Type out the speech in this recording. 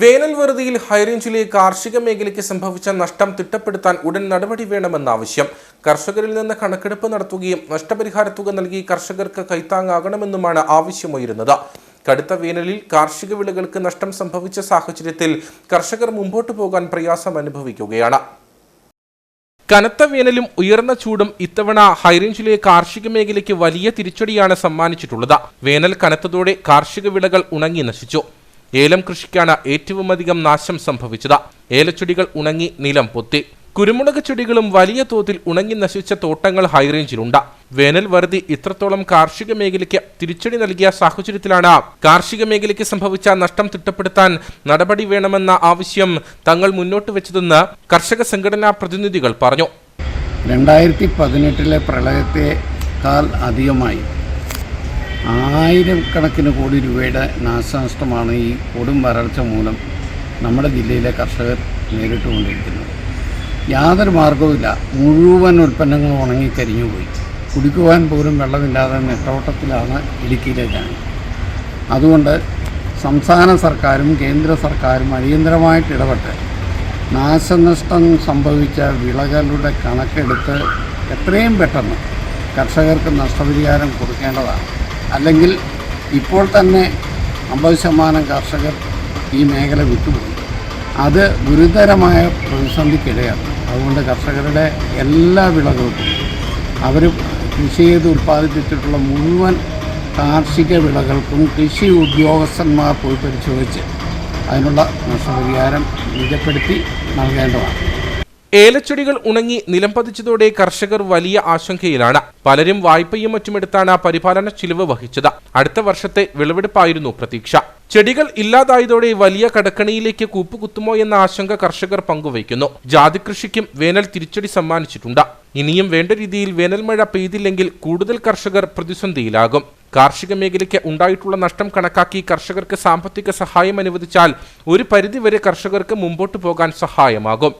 വേനൽ വെറുതിയിൽ ഹൈറേഞ്ചിലെ കാർഷിക മേഖലയ്ക്ക് സംഭവിച്ച നഷ്ടം തിട്ടപ്പെടുത്താൻ ഉടൻ നടപടി വേണമെന്ന ആവശ്യം. കർഷകരിൽ നിന്ന് കണക്കെടുപ്പ് നടത്തുകയും നഷ്ടപരിഹാര തുക നൽകി കർഷകർക്ക് കൈത്താങ്ങാകണമെന്നുമാണ് ആവശ്യമുയരുന്നത് കടുത്ത വേനലിൽ കാർഷിക വിളകൾക്ക് നഷ്ടം സംഭവിച്ച സാഹചര്യത്തിൽ കർഷകർ മുമ്പോട്ടു പോകാൻ പ്രയാസം അനുഭവിക്കുകയാണ്. കനത്ത വേനലും ഉയർന്ന ചൂടും ഇത്തവണ ഹൈറേഞ്ചിലെ കാർഷിക മേഖലയ്ക്ക് വലിയ തിരിച്ചടിയാണ് സമ്മാനിച്ചിട്ടുള്ളത്. വേനൽ കനത്തതോടെ കാർഷിക വിളകൾ ഉണങ്ങി നശിച്ചു. ഏലം കൃഷിക്കാണ് ഏറ്റവും അധികം നാശം സംഭവിച്ചത്. ഏലച്ചെടികൾ ഉണങ്ങി നിലം പൊത്തി. കുരുമുളക് ചെടികളും വലിയ തോതിൽ ഉണങ്ങി നശിച്ച തോട്ടങ്ങൾ ഹൈറേഞ്ചിലുണ്ട് വേനൽ വറുതി ഇത്രത്തോളം കാർഷിക മേഖലയ്ക്ക് തിരിച്ചടി നൽകിയ സാഹചര്യത്തിലാണ് കാർഷിക മേഖലയ്ക്ക് സംഭവിച്ച നഷ്ടം തിട്ടപ്പെടുത്താൻ നടപടി വേണമെന്ന ആവശ്യം തങ്ങൾ മുന്നോട്ട് വെച്ചതെന്ന് കർഷക സംഘടനാ പ്രതിനിധികൾ പറഞ്ഞു. രണ്ടായിരത്തി പതിനെട്ടിലെ പ്രളയത്തെക്കാൾ അധികമായി ആയിരക്കണക്കിന് കോടി രൂപയുടെ നാശനഷ്ടമാണ് ഈ കൊടും വരൾച്ച മൂലം നമ്മുടെ ജില്ലയിലെ കർഷകർ നേരിട്ടുകൊണ്ടിരിക്കുന്നത്. യാതൊരു മാർഗവുമില്ല മുഴുവൻ ഉൽപ്പന്നങ്ങളും ഉണങ്ങി കരിഞ്ഞുപോയി. കുടിക്കുവാൻ പോലും വെള്ളമില്ലാതെ നെട്ടോട്ടത്തിലാണ് ഇടുക്കിയിലെ അതുകൊണ്ട് സംസ്ഥാന സർക്കാരും കേന്ദ്ര സർക്കാരും അടിയന്തരമായിട്ട് ഇടപെട്ട് നാശനഷ്ടം സംഭവിച്ച വിളകളുടെ കണക്കെടുത്ത് എത്രയും പെട്ടെന്ന് കർഷകർക്ക് നഷ്ടപരിഹാരം കൊടുക്കേണ്ടതാണ്. അല്ലെങ്കിൽ ഇപ്പോൾ തന്നെ അമ്പത് ശതമാനം കർഷകർ ഈ മേഖല വിട്ടുപോയി. അത് ഗുരുതരമായ പ്രതിസന്ധിക്കിടയാണ്. അതുകൊണ്ട് കർഷകരുടെ എല്ലാ വിളകൾക്കും അവർ കൃഷി ചെയ്ത് ഉൽപ്പാദിപ്പിച്ചിട്ടുള്ള മുഴുവൻ കാർഷിക വിളകൾക്കും കൃഷി ഉദ്യോഗസ്ഥന്മാർ പോയി പരിശോധിച്ച് അതിനുള്ള നഷ്ടപരിഹാരം നിജപ്പെടുത്തി നൽകേണ്ടതാണ്. ഏലച്ചെടികൾ ഉണങ്ങി നിലം പതിച്ചതോടെ കർഷകർ വലിയ ആശങ്കയിലാണ്. പലരും വായ്പയും മറ്റുമെടുത്താണ് പരിപാലന ചിലവ് വഹിച്ചത്. അടുത്ത വർഷത്തെ വിളവെടുപ്പായിരുന്നു പ്രതീക്ഷ. ചെടികൾ ഇല്ലാതായതോടെ വലിയ കടക്കണിയിലേക്ക് കൂപ്പുകുത്തുമോ എന്ന ആശങ്ക കർഷകർ പങ്കുവയ്ക്കുന്നു. ജാതി കൃഷിക്കും വേനൽ തിരിച്ചടി സമ്മാനിച്ചിട്ടുണ്ട്. ഇനിയും വേണ്ട രീതിയിൽ വേനൽ മഴ പെയ്തില്ലെങ്കിൽ കൂടുതൽ കർഷകർ പ്രതിസന്ധിയിലാകും. കാർഷിക മേഖലയ്ക്ക് ഉണ്ടായിട്ടുള്ള നഷ്ടം കണക്കാക്കി കർഷകർക്ക് സാമ്പത്തിക സഹായം അനുവദിച്ചാൽ ഒരു പരിധിവരെ കർഷകർക്ക് മുമ്പോട്ടു പോകാൻ സഹായമാകും.